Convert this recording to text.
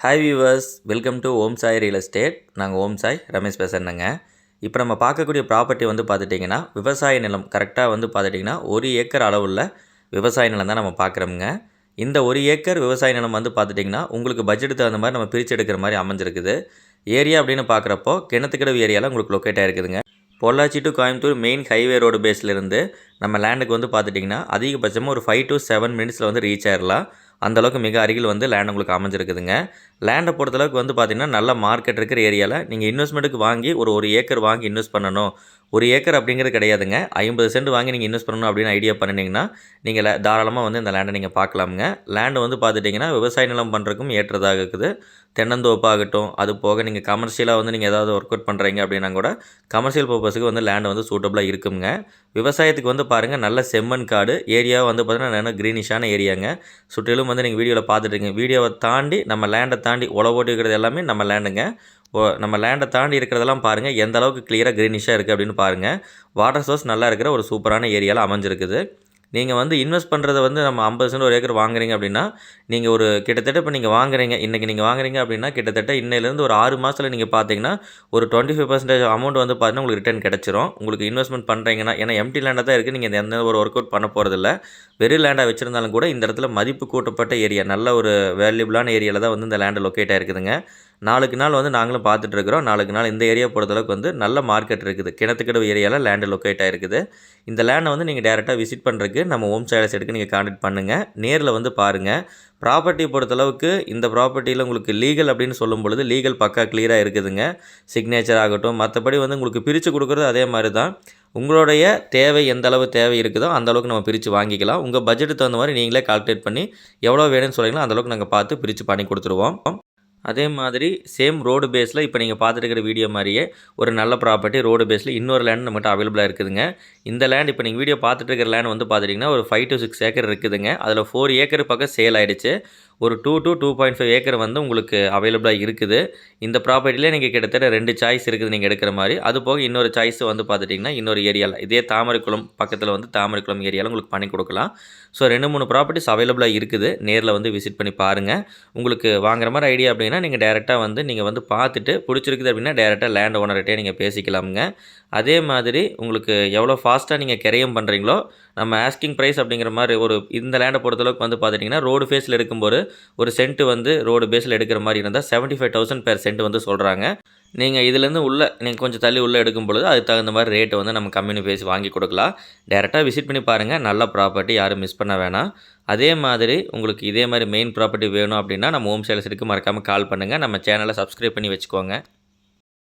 Hi viewers welcome to Om Sai real estate நாங்கள் ஓம் சாய் ரமேஷ் பேசுகிறேங்க இப்போ நம்ம பார்க்கக்கூடிய ப்ராப்பர்ட்டி வந்து பார்த்துட்டிங்கன்னா விவசாய நிலம் கரெக்டாக வந்து பார்த்துட்டிங்கன்னா ஒரு ஏக்கர் அளவுள்ள விவசாய நிலம் தான் நம்ம பார்க்குறோமுங்க. இந்த ஒரு ஏக்கர் விவசாய நிலம் வந்து பார்த்துட்டிங்கன்னா உங்களுக்கு பட்ஜெட்டுக்கு தகுந்த மாதிரி நம்ம பிரித்து எடுக்கிற மாதிரி அமைஞ்சிருக்குது. ஏரியா அப்படின்னு பார்க்குறப்போ கிணத்துக்கடவு ஏரியாவில் உங்களுக்கு locate ஆகிருக்குதுங்க Pollachi to Coimbatore main highway road பேஸ்லேருந்து நம்ம லேண்டுக்கு வந்து பார்த்துட்டிங்கன்னா அதிகபட்சமாக ஒரு ஃபைவ் டு செவன் மினிட்ஸில் வந்து ரீச் ஆயிடலாம் அந்தளவுக்கு மிக அருகில் வந்து லேண்ட் உங்களுக்கு அமைஞ்சிருக்குதுங்க. லேண்டை பொறுத்தளவுக்கு வந்து பார்த்திங்கன்னா நல்ல மார்க்கெட் இருக்கிற ஏரியாவில் நீங்கள் இன்வெஸ்ட்மெண்ட்டுக்கு வாங்கி ஒரு ஒரு ஏக்கர் வாங்கி இன்வெஸ்ட் பண்ணணும். ஒரு ஏக்கர் அப்படிங்கிறது கிடையாதுங்க. ஐம்பது சென்ட் வாங்கி நீங்கள் இன்வெஸ்ட் பண்ணணும் அப்படின்னு ஐடியா பண்ணினீங்கன்னா நீங்கள் தாராளமாக வந்து இந்த லேண்டை நீங்கள் பார்க்கலாமுங்க. லேண்டு வந்து பார்த்துட்டிங்கன்னா விவசாய நிலம் பண்ணுறதுக்கும் ஏற்றதாக இருக்குது. தென்னந்தோப்பாகட்டும் அது போக நீங்கள் கமர்ஷியலாக வந்து நீங்கள் ஏதாவது ஒர்க் அவுட் பண்ணுறீங்க அப்படின்னா கூட கமர்ஷியல் பர்பஸுக்கு வந்து லேண்டு வந்து சூட்டபுளாக இருக்குங்க. விவசாயத்துக்கு வந்து பாருங்கள் நல்ல செம்மண் காடு ஏரியா வந்து பார்த்தீங்கன்னா நல்ல க்ரீனிஷான ஏரியாங்க சுற்றிலும் வந்து நீங்கள் வீடியோவில் பார்த்துட்டுருங்க வீடியோவை தாண்டி நம்ம லேண்டை தாண்டி உழவு ஓட்டி இருக்கிறது எல்லாமே நம்ம லேண்டுங்க ஓ நம்ம லேண்டை தாண்டி இருக்கிறதெல்லாம் பாருங்கள் எந்த அளவுக்கு கிளியராக க்ரீனிஷாக இருக்குது அப்படின்னு பாருங்கள் வாட்டர் சோர்ஸ் நல்லா இருக்கிற ஒரு சூப்பரான ஏரியாவில் அமைஞ்சிருக்குது. நீங்கள் வந்து இன்வெஸ்ட் பண்ணுறத வந்து நம்ம ஐம்பது சென்ட் ஒரு ஏக்கர் வாங்குறீங்க அப்படின்னா நீங்கள் ஒரு கிட்டத்தட்ட இப்போ நீங்கள் வாங்குறீங்க இன்றைக்கி நீங்கள் வாங்குறீங்க அப்படின்னா கிட்டத்தட்ட இன்னையிலேருந்து ஒரு ஆறு மாதத்தில் நீங்கள் பார்த்தீங்கன்னா ஒரு டுவெண்ட்டி ஃபைவ் பர்சன்டேஜ் அமௌண்ட் வந்து பார்த்தீங்கன்னா உங்களுக்கு ரிட்டர்ன் கிடச்சிரும். உங்களுக்கு இன்வெஸ்ட்மெண்ட் பண்ணுறீங்கன்னா ஏன்னா எம்டி லேண்டாக தான் இருக்குது நீங்கள் எந்த ஒரு ஒர்க் அவுட் பண்ண போகிறதில்ல வெறும் லேண்டாக வச்சுருந்தாலும் கூட இந்த இடத்துல மதிப்பு கூட்டப்பட்ட ஏரியா நல்ல ஒரு வேல்யூபிளான ஏரியாவில் தான் வந்து இந்த லேண்டு லொக்கேட் ஆகிருக்குதுங்க நாளுக்கு நாள் வந்து நாங்களும் பார்த்துட்டு இருக்கிறோம். நாளுக்கு நாள் இந்த ஏரியா பொறுத்தளவுக்கு வந்து நல்ல மார்க்கெட் இருக்குது. கிணத்துக்கடவு ஏரியாவில் லேண்டு லொக்கேட் ஆகிருக்குது இந்த லேண்டை வந்து நீங்கள் டேரெக்டாக விசிட் பண்ணுறதுக்கு நம்ம ஓம் சேலஸ் எடுக்க நீங்கள் கான்டாக்ட் பண்ணுங்கள் நேரில் வந்து பாருங்கள் ப்ராப்பர்ட்டி பொறுத்தளவுக்கு இந்த ப்ராப்பர்ட்டியில் உங்களுக்கு லீகல் அப்படின்னு சொல்லும் பொழுது லீகல் பக்கா கிளியராக இருக்குதுங்க. சிக்னேச்சர் ஆகட்டும். மற்றபடி வந்து உங்களுக்கு பிரித்து கொடுக்குறது அதே மாதிரி தான் உங்களுடைய தேவை எந்த அளவு தேவை இருக்குதோ அந்த அளவுக்கு நம்ம பிரித்து வாங்கிக்கலாம். உங்கள் பட்ஜெட்டுக்கு தகுந்த மாதிரி நீங்களே கால்குலேட் பண்ணி எவ்வளோ வேணும்னு சொல்கிறீங்களோ அந்தளவுக்கு நாங்கள் பார்த்து பிரித்து பண்ணி கொடுத்துருவோம். அதே மாதிரி சேம் ரோடு பேஸில் இப்போ நீங்கள் பார்த்துருக்கிற வீடியோ மாதிரியே ஒரு நல்ல ப்ராப்பர்ட்டி ரோடு பேஸில் இன்னொரு லேண்ட் நம்மகிட்ட அவைலபிளாக இருக்குதுங்க. இந்த லேண்ட் இப்போ நீங்கள் வீடியோ பார்த்துட்டு இருக்கிற லேண்ட் வந்து பார்த்துட்டிங்கன்னா ஒரு ஃபைவ் டு சிக்ஸ் ஏக்கர் இருக்குதுங்க. அதில் ஃபோர் ஏக்கர் பக்கம் சேல் ஆகிடுச்சு ஒரு two to two point five acre வந்து உங்களுக்கு அவைலபிளாக இருக்குது. இந்த ப்ராப்பர்ட்டிலே நீங்கள் கிட்டத்தட்ட ரெண்டு சாய்ஸ் இருக்குது நீங்கள் எடுக்கிற மாதிரி. அது போக இன்னொரு சாய்ஸ் வந்து பார்த்துட்டிங்கன்னா இன்னொரு ஏரியாவில் இதே தாமரைக்குளம் பக்கத்தில் வந்து தாமரைக்குளம் ஏரியாவில் உங்களுக்கு பண்ணி கொடுக்கலாம். ஸோ ரெண்டு மூணு ப்ராப்பர்ட்டிஸ் அவைலபிளாக இருக்குது. நேரில் வந்து விசிட் பண்ணி பாருங்கள் உங்களுக்கு வாங்குற மாதிரி ஐடியா அப்படின்னா நீங்கள் டேரெக்டாக வந்து நீங்கள் வந்து பார்த்துட்டு பிடிச்சிருக்குது அப்படின்னா டேரெக்டாக லேண்ட் ஓனர்கிட்டே நீங்கள் பேசிக்கலாமுங்க. அதே மாதிரி உங்களுக்கு எவ்வளோ ஃபாஸ்ட்டாக நீங்கள் கிரையம் பண்ணுறீங்களோ நம்ம ஆஸ்கிங் ப்ரைஸ் அப்படிங்கிற மாதிரி ஒரு இந்த லேண்டை பொறுத்தளவுக்கு வந்து பார்த்துட்டிங்கன்னா ரோடு ஃபேஸில் இருக்கும்போது ஒரு சென்ட் வந்து ரோடு பேஸில் எடுக்கிற மாதிரி இருந்தால் seventy five thousand per cent வந்து சொல்கிறாங்க நீங்கள் இதுலேருந்து உள்ளே நீங்கள் கொஞ்சம் தள்ளி உள்ளே எடுக்கும் பொழுது அதுக்கு தகுந்த மாதிரி ரேட்டு வந்து நம்ம கம்மினி பேசி வாங்கி கொடுக்கலாம். டேரெக்டாக விசிட் பண்ணி பாருங்கள் நல்ல ப்ராப்பர்ட்டி யாரும் மிஸ் பண்ண வேணாம். அதே மாதிரி உங்களுக்கு இதே மாதிரி மெயின் ப்ராப்பர்ட்டி வேணும் அப்படின்னா நம்ம ஹோம் சேல்ஸருக்கு மறக்காமல் கால் பண்ணுங்கள் நம்ம சேனலை சப்ஸ்கிரைப் பண்ணி வச்சுக்கோங்க.